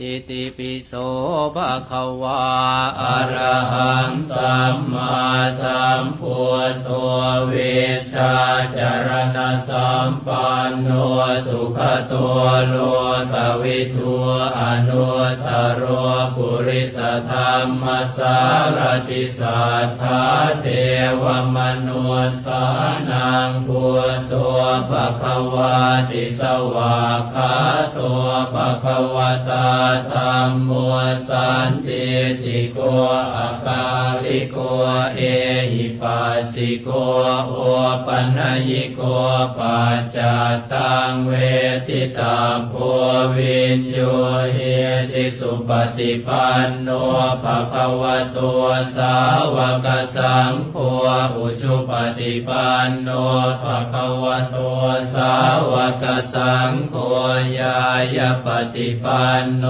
อิติปิโสภะคะวาอะระหังสัมมาสัมพุทโธเวชาจารณะสัมปันโนสุขตัวโลกวิทูอนุตโรปุริสธรรมสารติสัทธาเทวมนุสานังพุทโธภะคะวาติสวากขาโตภะคะวตาธรรมมัวสันติติโกอาคาริโกเอ ปัสสิโกโอปัญญิโกปัจจตังเวทิตาโพวินโยเฮติสุปฏิปันโนภะคะวะโตสาวกสังโฆอุชุปฏิปันโนภะคะวะโตสาวกสังโฆยายาปฏิปันโน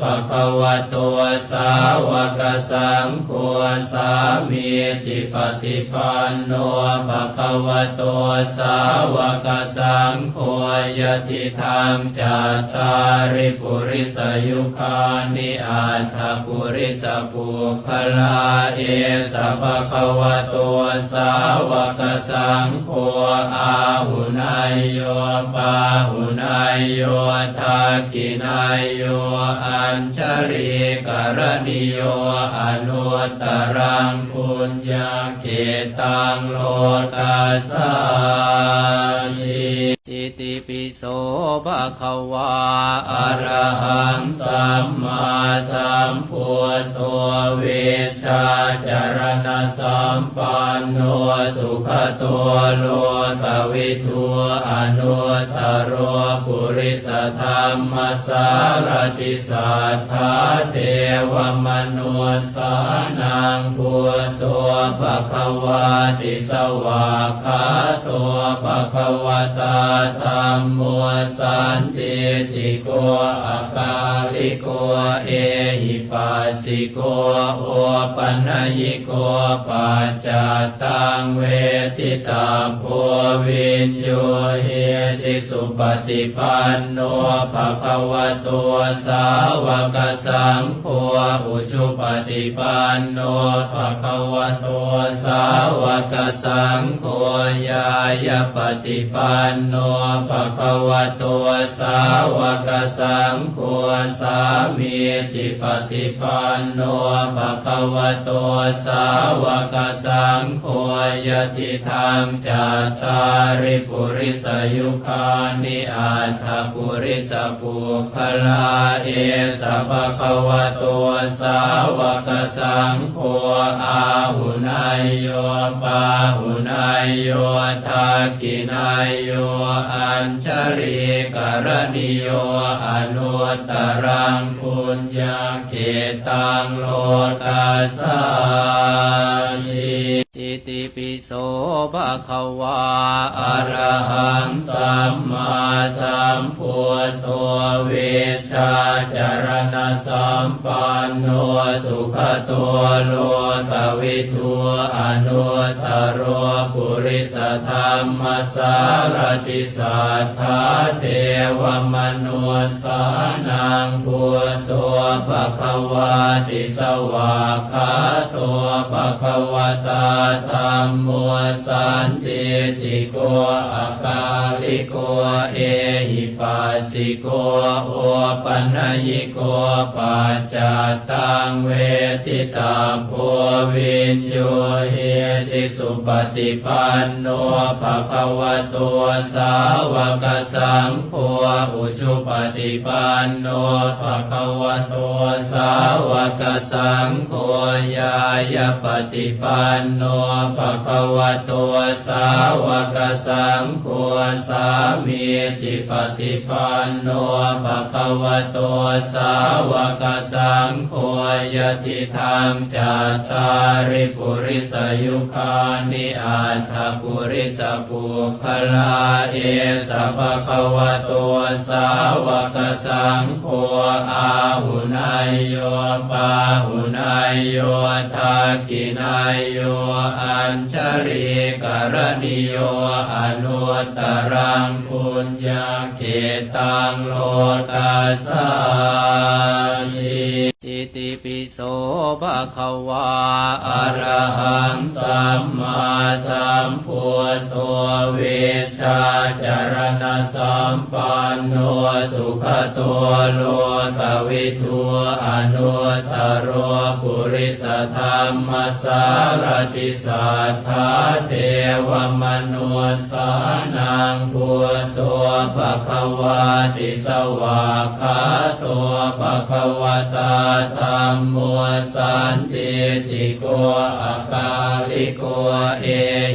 ภะคะวะโตสาวกสังโฆสามีจิปฏิปันโนภะคะวะโตสาวกสังโฆยติธรรมจัตตาริปุริสยุคานิอัตถปุริสปุคลาเอสภะคะวะโตสาวกสังโฆอาหุนายโยปาหุนายโยทักขินายโยอัญชริกรณิโยอนุตตรังปุญญาเขตังโลตัสสานิ อิติปิโสภะคะวาอะระหังสัมมาสัมพุทโธเวชชาจารณสัมปันโนสุขตัวโลกวิทูอนุตโรปุริสธรรมสารติสัทธาเทวมนุสานังพุทโธภะคะวาติสวากขาโตภะคะวตาธรรมโมสันติติโกอาคาลิโกเอหิปัสสิโกโอปัญญิโกปัจจตังเวทิตาโพวินโยเฮติสุปฏิปันโนภะคะวะโตสาวกสังโฆอุชุปฏิปันโนภะคะวะโตสาวกสังโฆยายาปฏิปันโนภะคะวะโตสาวกสังโฆสามีจิปฏิปันโนภะคะวะโตสาวกสังโฆยติธรรมจัตตาริปุริสยุคานิอัตถปุริสปุคลาเอสะภะคะวะโตสาวกสังโฆอาหุนายโยปาหุนายโยทักขินายโยอัญชริกรณิโยอนุตตรังปุญญาเขตังโลกัสสานิอิติปิโสภะคะวาอะระหังสัมมาสัมพุทโธเวชชาจรณะสัมปันโนสุขตัวโลกวิทูอนุตตรโร ริสธรรมสารติสัทธาเทวมนุสานังพุทโธภะคะวาติสวากขาโตภะคะวตาธรรมโมสันติติโกอาคาลิโกเอหิปัสสิโกโอปัญญิโกปัจจตังเวทิตาโพวินโยเฮติสุปฏิปันโนภะคะวะโตสาวกสังโฆอุชุปฏิปันโนภะคะวะโตสาวกสังโฆยายาปฏิปันโนภะคะวะโตสาวกสังโฆสามีจิปฏิปันโนภะคะวะโตสาวกสังโฆยติธรรมจัตตาริปุริสยุคานิอัตถปุริสปุคลาเอสะภะคะวะโตสาวกสังโฆอาหุนายโยปาหุนายโยทักขินายโยอัญชริกรณิโยอนุตรังปุญญาเขตังโลกัสสา ภะคะวาอะระหังสัมมาสัมพุทโธเวชาจารณะสัมปันโนสุขตัวโลกวิทูอนุตโรปุริสธรรมสารติสัทธาเทวมนุสสานังพุทโธภะคะวาติสวากขาโตภะคะวตาธรรมโมสันติติโกอาคาลิโกเอ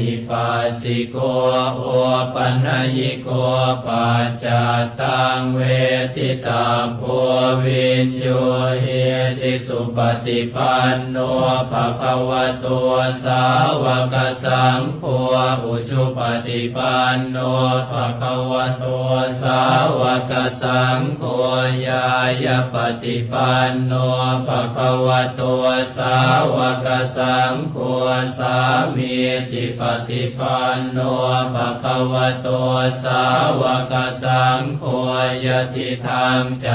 หิปัสสิโกโอปัญญิโกปัจจตังเวทิตาโพวินโยเฮติสุปฏิปันโนภะคะวะโตสาวกสังโฆอุชุปฏิปันโนภะคะวะโตสาวกสังโฆยายปฏิปันโนภะคะวะโตสาวกสังโฆสามีจิปฏิปันโนภะคะวะโตสาวกสังโฆยติธรรมจ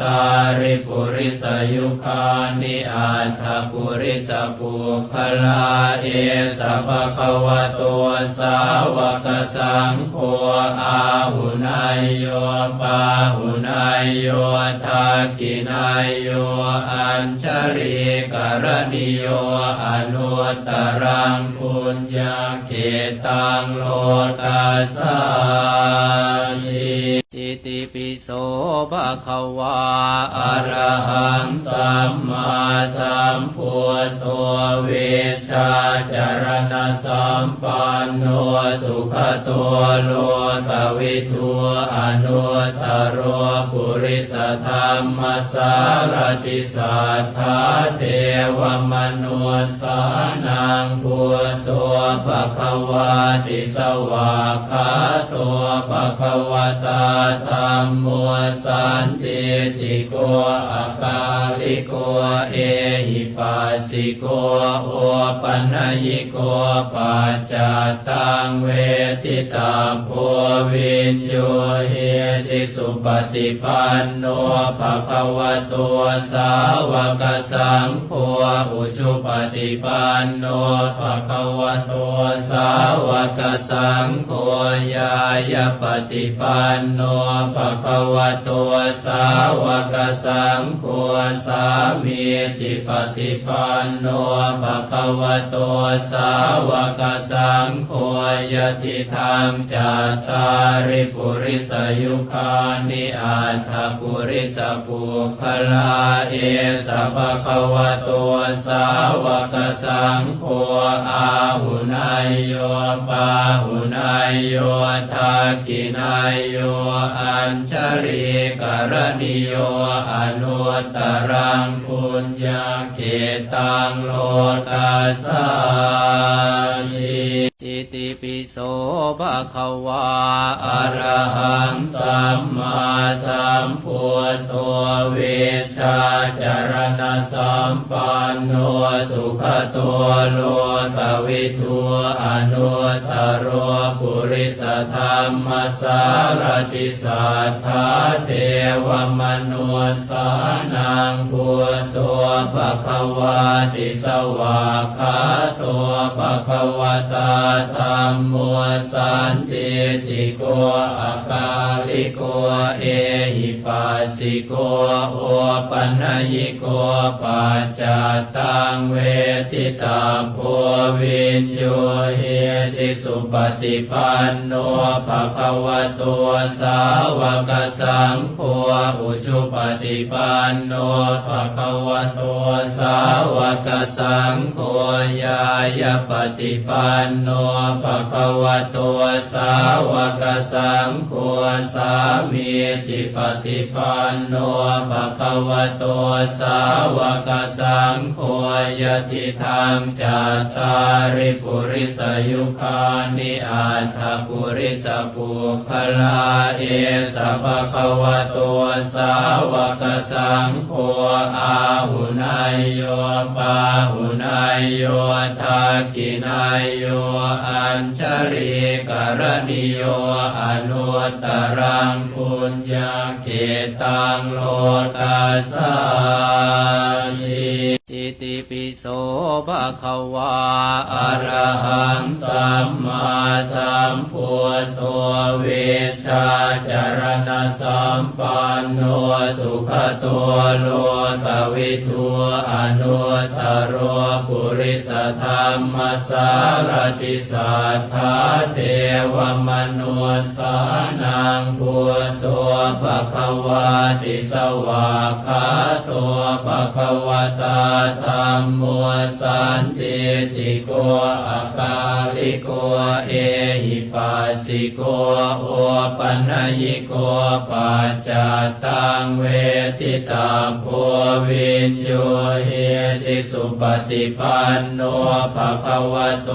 ตาริปุริสยุคานิอัตถปุริสปุคลาเอสะภะคะวะโตสาวกสังโฆอาหุนายโยปาหุนายโยทักขินายโยอัญชริกรณิโยอนุตรังปุญญาเขตังโลกัสสานิิติปิโสภะคะวาอะระหังสัมมาสัมพุทโธเวชชาจารณสัมปันโนสุขตัวโล กวิทูอนุตโรปุริสธรรมสารติสัทธาเทวมนุสสานังพุทโธภะคะวาติสวากขาโตภะคะวตาธรรมโมสันติติโกอาคาลิโกเอหิปัสสิโกโอปัญญิโกปัจจตังเวทิตาโพวินโยเฮติสุปฏิปันโนภะคะวะโตสาวกสังโฆอุชุปฏิปันโนภะคะวะโตสาวกสังโฆยายปฏิปันโนภะคะวะโตสาวกสังโฆสามีจิปฏิปันโนภะคะวะโตสาวกสังโฆยติธรรมจัตตาริปุริสยุคานิอัตถปุริสปุคลาเอสะภะคะวะโตสาวกสังโฆอาหุนายโยปาหุนายโยทักขินายโยอัญชริกรณิโยอนุตรังปุญญาเขตังโลกัสสานิ ติปิโสภะคะวาอะระหังสัมมาสัมพุทโธเวชาจารณสัมปันโนสุขตัวโลกวิทูอนุตตโรปุริสธรรมสารติสัทธาเทวมนุสสานังพุทโธภะคะวาติสวากขาโตภะคะวตาธรรมโมสันติติโกอาคาลิโกเอหิปัสสิโกโอปัญญิโกปัจจตังเวทิตาโพวินโยเฮติสุปฏิปันโนภะคะวะโตสาวกสังโฆอุชุปฏิปันโนภะคะวะโตสาวกสังโฆยายปฏิปันโนภะคะวะโตสาวกสังโฆสามีจิปฏิปันโนภะคะวะโตสาวกสังโฆยติธรรมจัตตาริปุริสยุคานิอัตถปุริสปุคลาเอสะภะคะวะโตสาวกสังโฆอาหุนายโยปาหุนายโยทักขินายโยอัญชริกรณิโยอนุตรังปุญญาเขตังโลตัสสานิ ติปิโสภะคะวาอะระหังสัมมาสัมพุทโธเวชชาจารณสัมปันโนสุขตัวโลกวิทูอนุตโรปุริสธรรมสารติสัทธาเทวมนุสสานังพุทโธภะคะวาติสวากขาโตภะคะวตาธรรมโมสันติติโกอาคาลิโกเอหิปัสสิโกโอปัญญิโกปัจจตังเวทิตาโพวินโยเฮติสุปฏิปันโนภะคะวะโต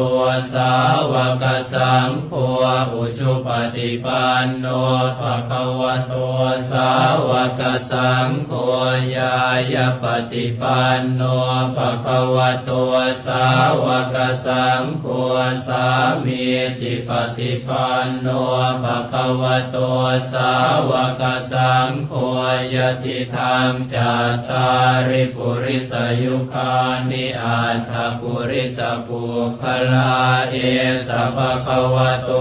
สาวกสังโฆอุชุปฏิปันโนภะคะวะโตสาวกสังโฆยายปฏิปันโนภะคะวะโตสาวกสังโฆสามีจิปฏิปันโนภะคะวะโตสาวกสังโฆยติธรรมจัตตาริปุริสยุคานิอัตถปุริสปุคลาเอสัพพะวะโต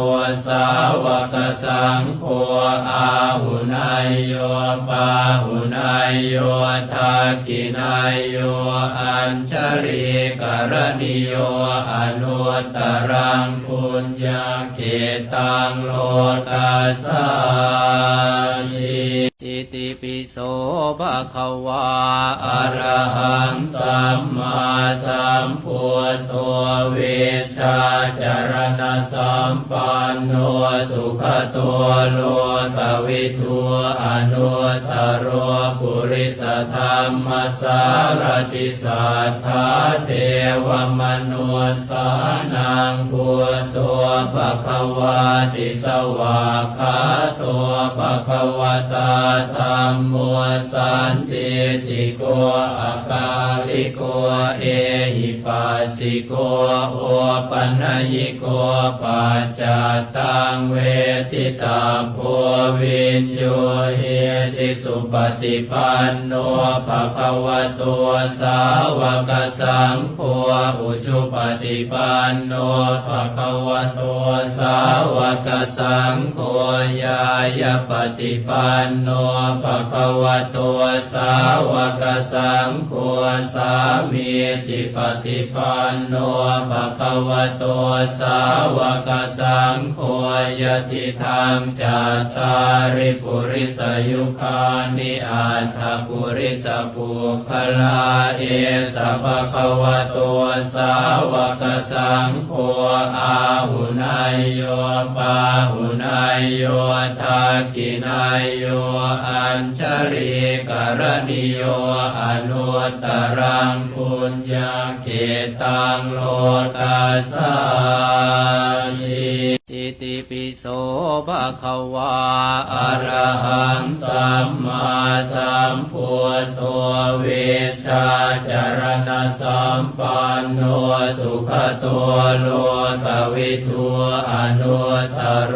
สาวกสังโฆอาหุนายโยปาหุนายโยทักขินายโยอัญชริกรณิโยอนุตรังปุญญาเขตังโลกัสสานิอิติปิโสภะคะวาอะระหังสัมมาสัมพุทโธเวชชาจารณสัมปันโนสุขตัวโล กวิทูอนุตโรปุริสธรรมสารติสัทธาเทวมนุสสานังพุทโธภะคะวาติสวากขาโตภะคะวตาธรรมโมสันติติโกอาคาลิโกเอหิปัสสิโกโอปัญญิโกปัจจตังเวทิตาโพวินโยเฮติสุปฏิปันโนภะคะวะโตสาวกสังโฆอุชุปฏิปันโนภะคะวะโตสาวกสังโฆยายาปฏิปันโนภะคะวะโตสาวกสังโฆสามีจิปฏิปันโนภะคะวะโตสาวกสังโฆยติธรรมจัตตาริปุริสยุคานิอัตถปุริสปุคลาเอสัพพะวะโตสาวกสังโฆอาหุนายโยปาหุนายโยทักขินายโยอัญชริกรณิโยอนุตรังปุญญาเขตังโลกัสานิ ติปิโสภะคะวาอะระหังสัมมาสัมพุทโธเวชาจารณสัมปันโนสุขตัวโลกวิทูอนุตโร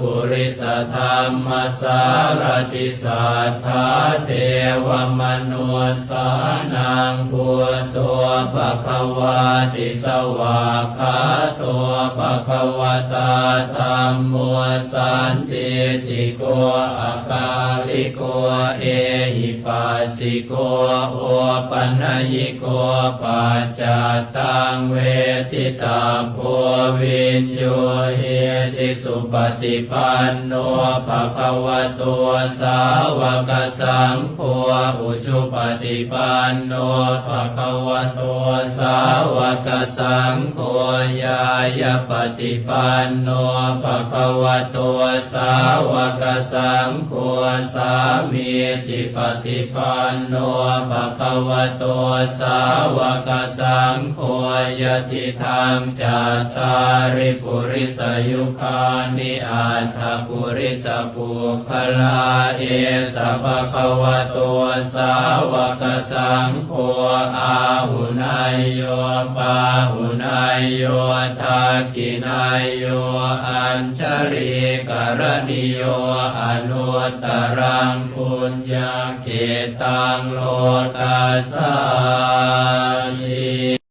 ปุริสธรรมสารติสัทธาเทวมนุสสานังพุทโธภะคะวาติสวากขาโตภะคะวตาธรรมโมสันติติโกอาคาลิโกเอหิปัสสิโกโอปัญญิโกปัจจตังเวทิตาโพวินโยเฮติสุปฏิปันโนภะคะวะโตสาวกสังโฆอุชุปฏิปันโนภะคะวะโตสาวกสังโฆยายปฏิปันโนภะคะวะโตสาวกสังโฆสามีจิปฏิปันโนภะคะวะโตสาวกสังโฆยติธรรมจัตตาริปุริสยุคานิอัตถปุริสปุคลาเอสัพพะวะโตสาวกสังโฆอาหุนายโยปาหุนายโยทักขินายโยอัญชริกรณิโยอนุตรังปุญญาเขตังโลกัสสานิ